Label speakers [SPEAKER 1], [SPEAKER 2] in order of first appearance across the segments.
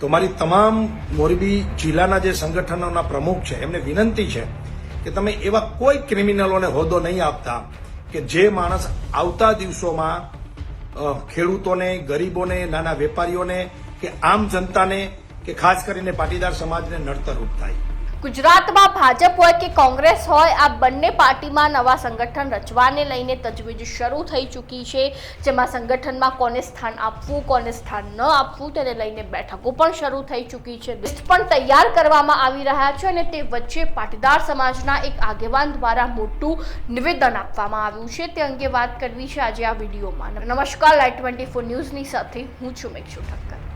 [SPEAKER 1] તો મારી તમામ મોરબી જિલ્લાના જે સંગઠનોના પ્રમુખ છે, એમને વિનંતી છે કે તમે એવા કોઈ ક્રિમિનલોને હોદ્દો નહીં આપતા કે જે માણસ આવતા દિવસોમાં ખેડૂતોને, ગરીબોને, નાના વેપારીઓને કે આમ જનતાને કે ખાસ કરીને પાટીદાર સમાજને નડતરરૂપ થાય.
[SPEAKER 2] ગુજરાતમાં ભાજપ હોય કે કોંગ્રેસ હોય, આ બંને પાર્ટીમાં નવા સંગઠન રચવાને લઈને તજવીજ શરૂ થઈ ચૂકી છે, જેમાં સંગઠનમાં કોને સ્થાન આપવું, કોને સ્થાન ન આપવું તેને લઈને બેઠકો પણ શરૂ થઈ ચૂકી છે. લિસ્ટ પણ તૈયાર કરવામાં આવી રહ્યા છે અને તે વચ્ચે પાટીદાર સમાજના એક આગેવાન દ્વારા મોટું નિવેદન આપવામાં આવ્યું છે. તે અંગે વાત કરવી છે આજે આ વિડીયોમાં. નમસ્કાર લાઈટ ટ્વેન્ટી ફોર ન્યૂઝની સાથે હું છું મેક્ષુ ઠક્કર.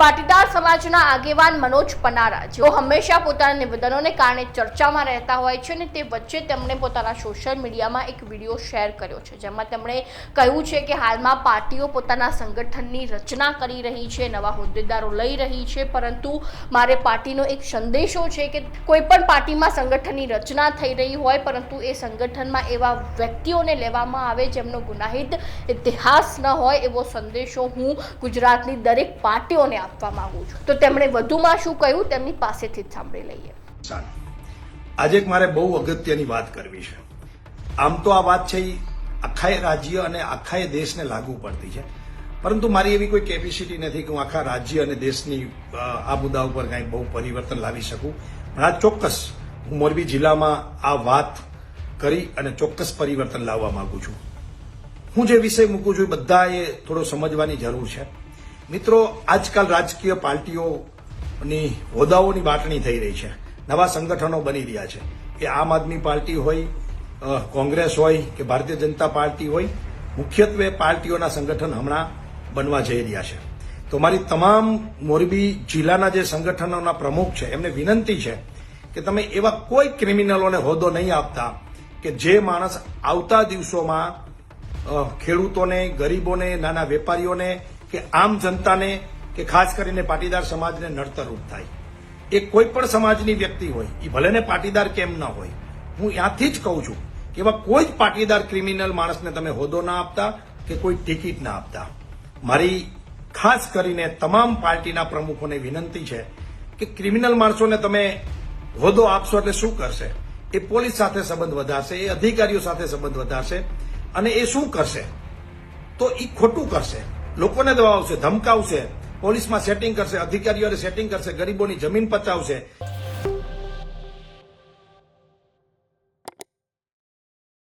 [SPEAKER 2] પાટીદાર સમાજના આગેવાન મનોજ પનારા, જેઓ હંમેશા પોતાના નિવેદનોને કારણે ચર્ચામાં રહેતા હોય છે અને તે વચ્ચે તેમણે પોતાના સોશિયલ મીડિયામાં એક વીડિયો શેર કર્યો છે, જેમાં તેમણે કહ્યું છે કે હાલમાં પાર્ટીઓ પોતાના સંગઠનની રચના કરી રહી છે, નવા હોદ્દેદારો લઈ રહી છે, પરંતુ મારે પાર્ટીનો એક સંદેશો છે કે કોઈ પણ પાર્ટીમાં સંગઠનની રચના થઈ રહી હોય, પરંતુ એ સંગઠનમાં એવા વ્યક્તિઓને લેવામાં આવે જેમનો ગુનાહિત ઇતિહાસ ન હોય, એવો સંદેશો હું ગુજરાતની દરેક પાર્ટીઓને આપવા માંગુ છું. તો તેમણે વધુમાં શું કહ્યું તેમની પાસેથી જ સાંભળી લઈએ.
[SPEAKER 1] આજે મારે બહુ અગત્યની વાત કરવી છે. આમ તો આ વાત છે એ આખાય રાજ્ય અને આખાય દેશને લાગુ પડતી છે. પરંતુ મારી એવી કોઈ કેપેસિટી નથી કે હું આખા રાજ્ય અને દેશની આ મુદ્દા ઉપર કાંઈ બહુ પરિવર્તન લાવી શકું. પણ આ ચોક્કસ હું મોરબી જિલ્લામાં આ વાત કરી અને ચોક્કસ પરિવર્તન લાવવા માંગુ છું. હું જે વિષય મૂકું છું એ બધાએ થોડો સમજવાની જરૂર છે. મિત્રો, આજકાલ રાજકીય પાર્ટીઓની હોદ્દાઓની વાટણી થઈ રહી છે. નવા સંગઠનો બની રહ્યા છે. એ આમ આદમી પાર્ટી હોય કોંગ્રેસ હોય, કે ભારતીય જનતા પાર્ટી હોય, મુખ્યત્વે પાર્ટીઓના સંગઠન હમણાં બનવા જઈ રહ્યા છે. તો મારી તમામ મોરબી જિલ્લાના જે સંગઠનોના પ્રમુખ છે, એમને વિનંતી છે કે તમે એવા કોઈ ક્રિમિનલોને હોદ્દો નહીં આપતા કે જે માણસ આવતા દિવસોમાં ખેડૂતોને, ગરીબોને, નાના વેપારીઓને કે આમ જનતાને કે ખાસ કરીને પાટીદાર સમાજને નડતરરૂપ થાય. એ કોઈ પણ સમાજની વ્યક્તિ હોય એ ભલે ને પાટીદાર કેમ ન હોય, હું ત્યાંથી જ કહું છું કે એવા કોઈ જ પાટીદાર ક્રિમિનલ માણસને તમે હોદ્દો ના આપતા કે કોઈ ટિકિટ ના આપતા. મારી ખાસ કરીને તમામ પાર્ટીના પ્રમુખોને વિનંતી છે કે ક્રિમિનલ માણસોને તમે હોદ્દો આપશો એટલે શું કરશે? એ પોલીસ સાથે સંબંધ વધારશે, એ અધિકારીઓ સાથે સંબંધ વધારશે અને એ શું કરશે? તો એ ખોટું કરશે. લોકોને દબાવશે ધમકાવશે પોલીસમાં સેટિંગ કરશે અધિકારીઓને સેટિંગ કરશે ગરીબોની જમીન પચાવશે.